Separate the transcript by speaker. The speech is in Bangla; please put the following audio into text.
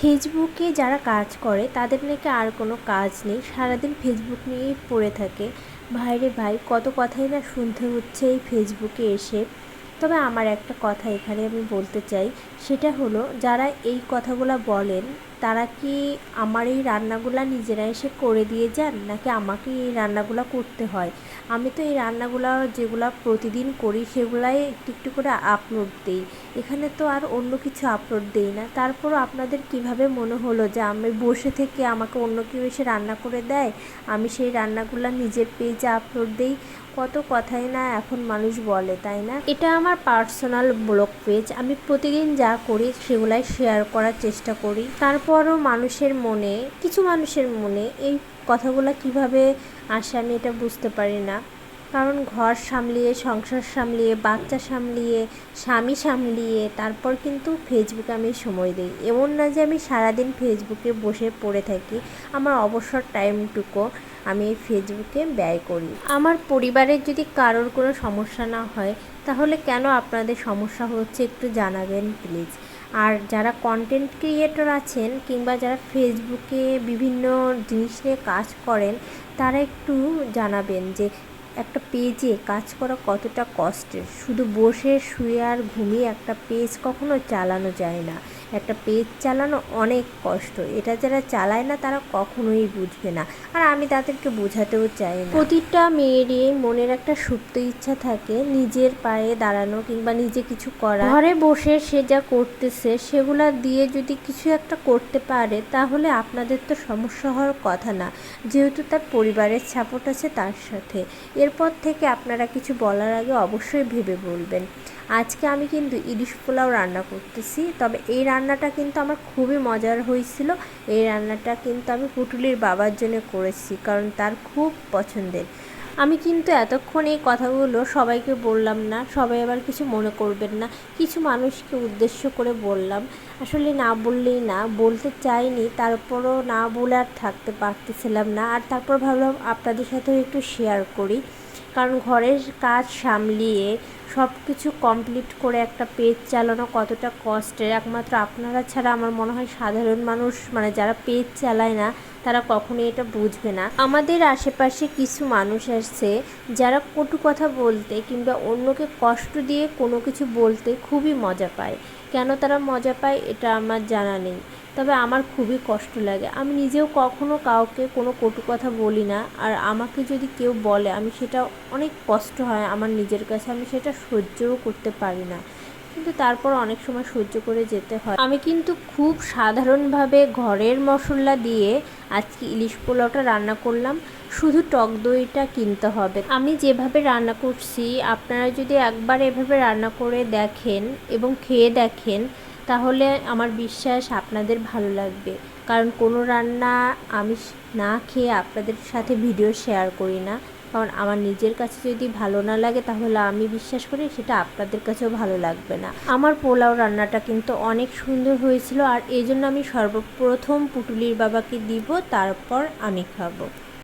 Speaker 1: ফেসবুকে যারা কাজ করে, তাদের নাকি আর কোনো কাজ নেই। সারাদিন ফেসবুক নিয়েই পড়ে থাকে। ভাইরে ভাই, কত কথাই না শুনতে হচ্ছে এই ফেসবুকে এসে। তবে আমার একটা কথা এখানে আমি বলতে চাই। সেটা হলো, যারা এই কথাগুলো বলেন, তারা কি আমার এই রান্নাগুলো নিজেরা এসে করে দিয়ে যান? নাকি আমাকে এই রান্নাগুলো করতে হয়? আমি তো এই রান্নাগুলো যেগুলো প্রতিদিন করি, সেগুলাই একটু একটু করে আপলোড দিই। এখানে তো আর অন্য কিছু আপলোড দিই না। তারপরও আপনাদের কীভাবে মনে হলো যে আমি বসে থেকে আমাকে অন্য কেউ এসে রান্না করে দেয়? আমি সেই রান্নাগুলো নিজের পেজে আপলোড দিই। কত কথাই না এখন মানুষ বলে, তাই না? এটা আমার পার্সোনাল ব্লগ পেজ। আমি প্রতিদিন যা করি সেগুলাই শেয়ার করার চেষ্টা করি। তারপরও মানুষের মনে, কিছু মানুষের মনে এই কথাগুলো কীভাবে আসে আমি এটা বুঝতে পারি না। কারণ ঘর সামলিয়ে, সংসার সামলিয়ে, বাচ্চা সামলিয়ে, স্বামী সামলিয়ে, তারপর কিন্তু ফেসবুকে আমি সময় দিই। এমন না যে আমি সারাদিন ফেসবুকে বসে পড়ে থাকি। আমার অবসর টাইমটুকু। আমি এই ফেসবুকে ব্যয় করি। আমার পরিবারের যদি কারোর কোনো সমস্যা না হয়, তাহলে কেন আপনাদের সমস্যা হচ্ছে একটু জানাবেন, প্লিজ। আর যারা কন্টেন্ট ক্রিয়েটর আছেন কিংবা যারা ফেসবুকে বিভিন্ন জিনিস নিয়ে কাজ করেন, তারা একটু জানাবেন যে একটা পেজে কাজ করা কতটা কষ্টের। শুধু বসে শুয়ে আর ঘুমিয়ে একটা পেজ কখনো চালানো যায় না। একটা পেজ চালানো অনেক কষ্ট। এটা যারা চালায় না, তারা কখনোই বুঝবে না। আর আমি তাদেরকে বোঝাতেও চাই না। প্রতিটা মেয়েরই মনের একটা সুপ্ত ইচ্ছা থাকে, নিজের পায়ে দাঁড়ানো কিংবা নিজে কিছু করা। ঘরে বসে সে যা করতেছে, সেগুলা দিয়ে যদি কিছু একটা করতে পারে, তাহলে আপনাদের তো সমস্যা হওয়ার কথা না। যেহেতু তার পরিবারের সাপোর্ট আছে তার সাথে। এরপর থেকে আপনারা কিছু বলার আগে অবশ্যই ভেবে বলবেন। আজকে আমি কিন্তু ইলিশ পোলাও রান্না করতেছি, তবে এই রান্নাটা কিন্তু আমার খুবই মজার হয়েছিল। এই রান্নাটা কিন্তু আমি পুটুলির বাবার জন্য করেছি, কারণ তার খুব পছন্দের। আমি কিন্তু এতক্ষণ এই কথাগুলো সবাইকে বললাম না, সবাই আবার কিছু মনে করবেন না, কিছু মানুষকে উদ্দেশ্য করে বললাম। আসলে না বললেই না, বলতে চাইনি, তারপরও না বলে আর থাকতে পারতেছিলাম না। আর তারপর ভাবলাম আপনাদের সাথেও একটু শেয়ার করি। কারণ ঘরের কাজ সামলিয়ে সব কিছু কমপ্লিট করে একটা পেজ চালানো কতটা কষ্টের একমাত্র আপনারা ছাড়া আমার মনে হয় সাধারণ মানুষ মানে যারা পেজ চালায় না, তারা কখনোই এটা বুঝবে না। আমাদের আশেপাশে কিছু মানুষ আসছে যারা কটু কথা বলতে কিংবা অন্যকে কষ্ট দিয়ে কোনো কিছু বলতে খুবই মজা পায়। কেন তারা মজা পায় এটা আমার জানা নেই। তবে আমার খুবই কষ্ট লাগে। আমি নিজেও কখনো কাউকে কোনো কটু কথা বলি না। আর আমাকে যদি কেউ বলে, আমি সেটা অনেক কষ্ট হয় আমার নিজের কাছে। আমি সেটা সহ্যও করতে পারি না। কিন্তু তারপর অনেক সময় সহ্য করে যেতে হয়। আমি কিন্তু খুব সাধারণভাবে ঘরের মশলা দিয়ে আজকে ইলিশ পোলাওটা রান্না করলাম। শুধু টক দইটা কিনতে হবে। আমি যেভাবে রান্না করছি, আপনারা যদি একবার এভাবে রান্না করে দেখেন এবং খেয়ে দেখেন তাহলে আমার বিশ্বাস আপনাদের ভালো লাগবে। কারণ কোনো রান্না আমি না খেয়ে আপনাদের সাথে ভিডিও শেয়ার করি না। কারণ আমার নিজের কাছে যদি ভালো না লাগে তাহলে আমি বিশ্বাস করি সেটা আপনাদের কাছেও ভালো লাগবে না। আমার পোলাও রান্নাটা কিন্তু অনেক সুন্দর হয়েছিল আর এই জন্য আমি সর্বপ্রথম পুটুলির বাবাকে দিব, তারপর আমি খাব।